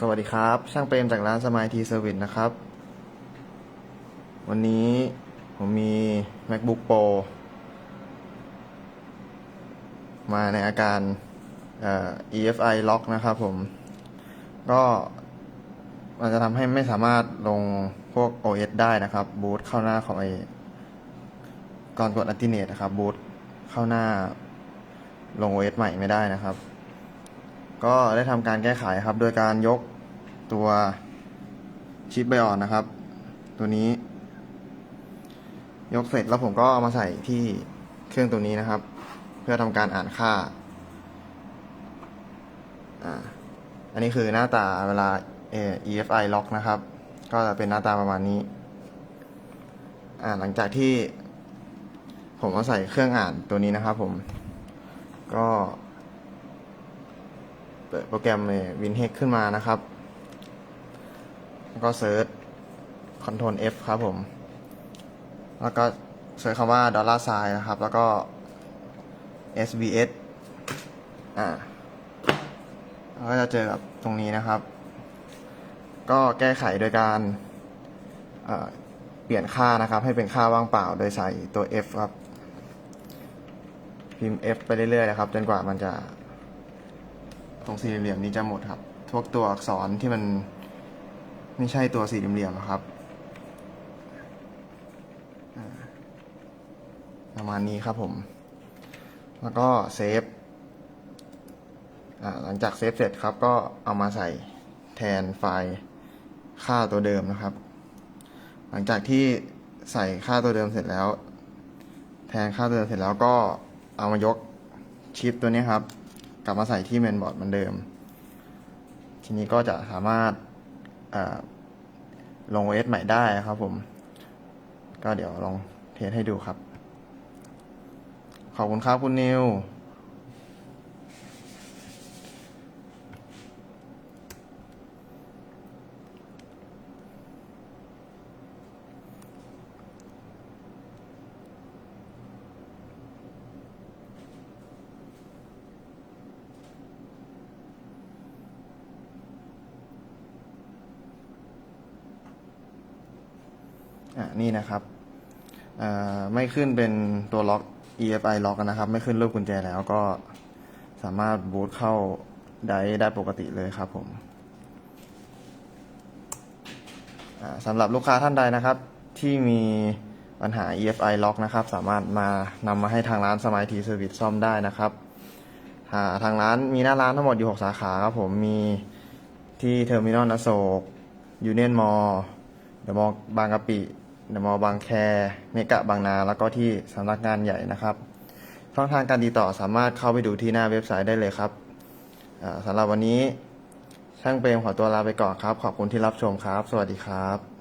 สวัสดีครับ ช่างเปรมจากร้านสมายทีเซอร์วิสนะครับ วันนี้ผมมี macbook pro มาในอาการ EFI lock นะครับผม ก็มันจะทำให้ไม่สามารถลงพวก OS ได้นะครับ บูตเข้าหน้าของไอก่อนกดอัลติเนตนะครับ บูตเข้าหน้าลง OS ใหม่ไม่ได้นะครับ ก็ได้ทำการแก้ไขครับ โดยการยกตัวชิปไบออนนะครับ ตัวนี้ ยกเสร็จแล้วผมก็เอามาใส่ที่เครื่องตัวนี้นะครับ เพื่อทำการอ่านค่าอันนี้คือหน้าตาเวลา EFI lock นะครับ ก็จะเป็นหน้าตาประมาณนี้ หลังจากที่ผมเอาใส่เครื่องอ่านตัวนี้นะครับผม ก็ เปิดโปรแกรมวินเฮกขึ้นมานะครับ แล้วก็เซิร์ช Ctrl F ครับผม แล้วก็เซิร์ชคำว่า dollar sign นะครับ แล้วก็ SBS อ่าแล้วก็จะเจอกับตรงนี้นะครับ ก็แก้ไขโดยการเปลี่ยนค่านะครับ ให้เป็นค่าว่างเปล่าโดยใส่ตัว F ครับ พิมพ์ F ไปเรื่อยๆนะครับ จนกว่ามันจะ ตรงสี่เหลี่ยมนี้จะหมดครับพวกตัวอักษรที่มันไม่ใช่ตัวสี่เหลี่ยมๆอะครับประมาณนี้ครับผม แล้วก็เซฟหลังจากเซฟเสร็จครับก็เอามาใส่แทนไฟล์ค่าตัวเดิมนะครับ หลังจากที่ใส่ค่าตัวเดิมเสร็จแล้ว แทนค่าตัวเดิมเสร็จแล้วก็เอามายกชิปตัวนี้ครับ กลับมาใส่ที่เมนบอร์ดเหมือนเดิม ทีนี้ก็จะสามารถลง OS ใหม่ได้ครับผม ก็เดี๋ยวลองเทสให้ดูครับ ขอบคุณครับคุณนิว อ่านี่นะครับอ่าไม่ขึ้นเป็นตัวล็อก EFI ล็อกนะครับ ไม่ขึ้นรูปกุญแจแล้วก็สามารถบูตเข้าได้ได้ปกติเลยครับผมสำหรับลูกค้าท่านใดนะครับ ที่มีปัญหา EFI ล็อกนะครับ สามารถมานำมาให้ทางร้านสมัยทีเซอร์วิสซ่อมได้นะครับาทางร้านมีหน้าร้านทั้งหมดอยู่ 6 สาขาครับผมมีที่เทอร์มินอลอโศกยูเนียนมอลเดอะมอลบางกะปิ เดมอลบางแค เมกะบางนา แล้วก็ที่สำนักงานใหญ่นะครับ ช่องทางการติดต่อสามารถเข้าไปดูที่หน้าเว็บไซต์ได้เลยครับสำหรับวันนี้ช่างเปรมขอตัวลาไปก่อนครับ ขอบคุณที่รับชมครับ สวัสดีครับ